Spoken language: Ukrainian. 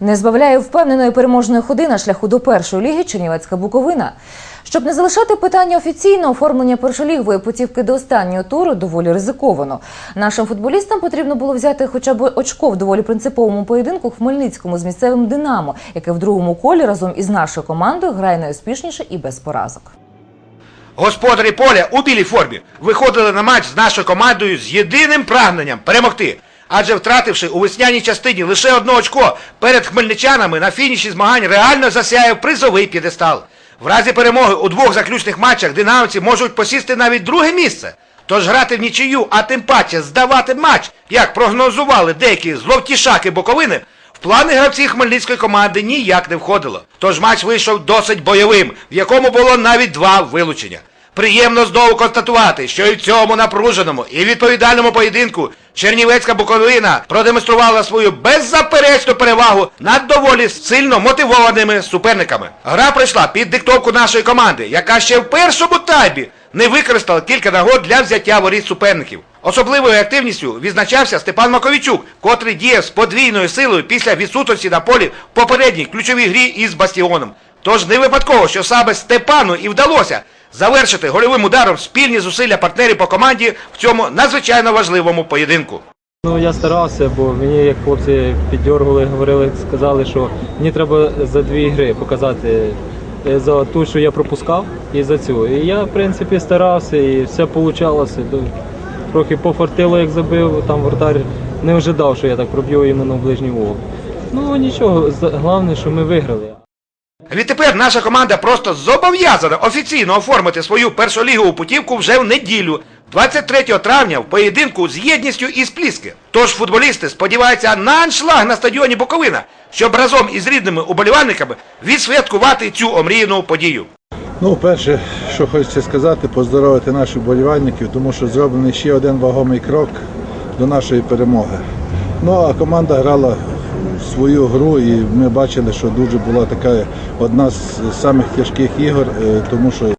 Не збавляє впевненої переможної ходи на шляху до першої ліги Чернівецька Буковина. Щоб не залишати питання офіційно, оформлення першолігової путівки до останнього туру доволі ризиковано. Нашим футболістам потрібно було взяти хоча б очко в доволі принциповому поєдинку Хмельницькому з місцевим Динамо, яке в другому колі разом із нашою командою грає найуспішніше і без поразок. Господарі поля у білій формі виходили на матч з нашою командою з єдиним прагненням перемогти. Адже втративши у весняній частині лише одне очко перед хмельничанами на фініші змагань реально засяяв призовий п'єдестал. В разі перемоги у двох заключних матчах динамівці можуть посісти навіть друге місце. Тож грати в нічию, а тим паче здавати матч, як прогнозували деякі зловтішаки Буковини, в плани гравців хмельницької команди ніяк не входило. Тож матч вийшов досить бойовим, в якому було навіть два вилучення. Приємно знову констатувати, що і в цьому напруженому і відповідальному поєдинку Чернівецька Буковина продемонструвала свою беззаперечну перевагу над доволі сильно мотивованими суперниками. Гра пройшла під диктовку нашої команди, яка ще в першому таймі не використала кілька нагод для взяття воріт суперників. Особливою активністю відзначався Степан Маковічук, котрий діяв з подвійною силою після відсутності на полі в попередній ключовій грі із Бастіоном. Тож не випадково, що саме Степану і вдалося завершити гольовим ударом спільні зусилля партнерів по команді в цьому надзвичайно важливому поєдинку. Ну я старався, бо мені як хлопці піддергували, говорили, сказали, що мені треба за дві гри показати е, за ту, що я пропускав, і за цю. І я, в принципі, старався, і все вийшло. Трохи пофартило, як забив, там вратар не ожидав, що я так проб'ю іменно в ближній угол. Ну нічого, головне, що ми виграли. Відтепер наша команда просто зобов'язана офіційно оформити свою першолігову путівку вже в неділю, 23 травня, в поєдинку з єдністю із Пліски. Тож футболісти сподіваються на аншлаг на стадіоні Буковина, щоб разом із рідними уболівальниками відсвяткувати цю омріяну подію. Ну, перше, що хочеться сказати, поздоровити наших болівальників, тому що зроблений ще один вагомий крок до нашої перемоги. Ну а команда грала свою гру, і ми бачили, що дуже була така одна з самих тяжких ігор, е, тому що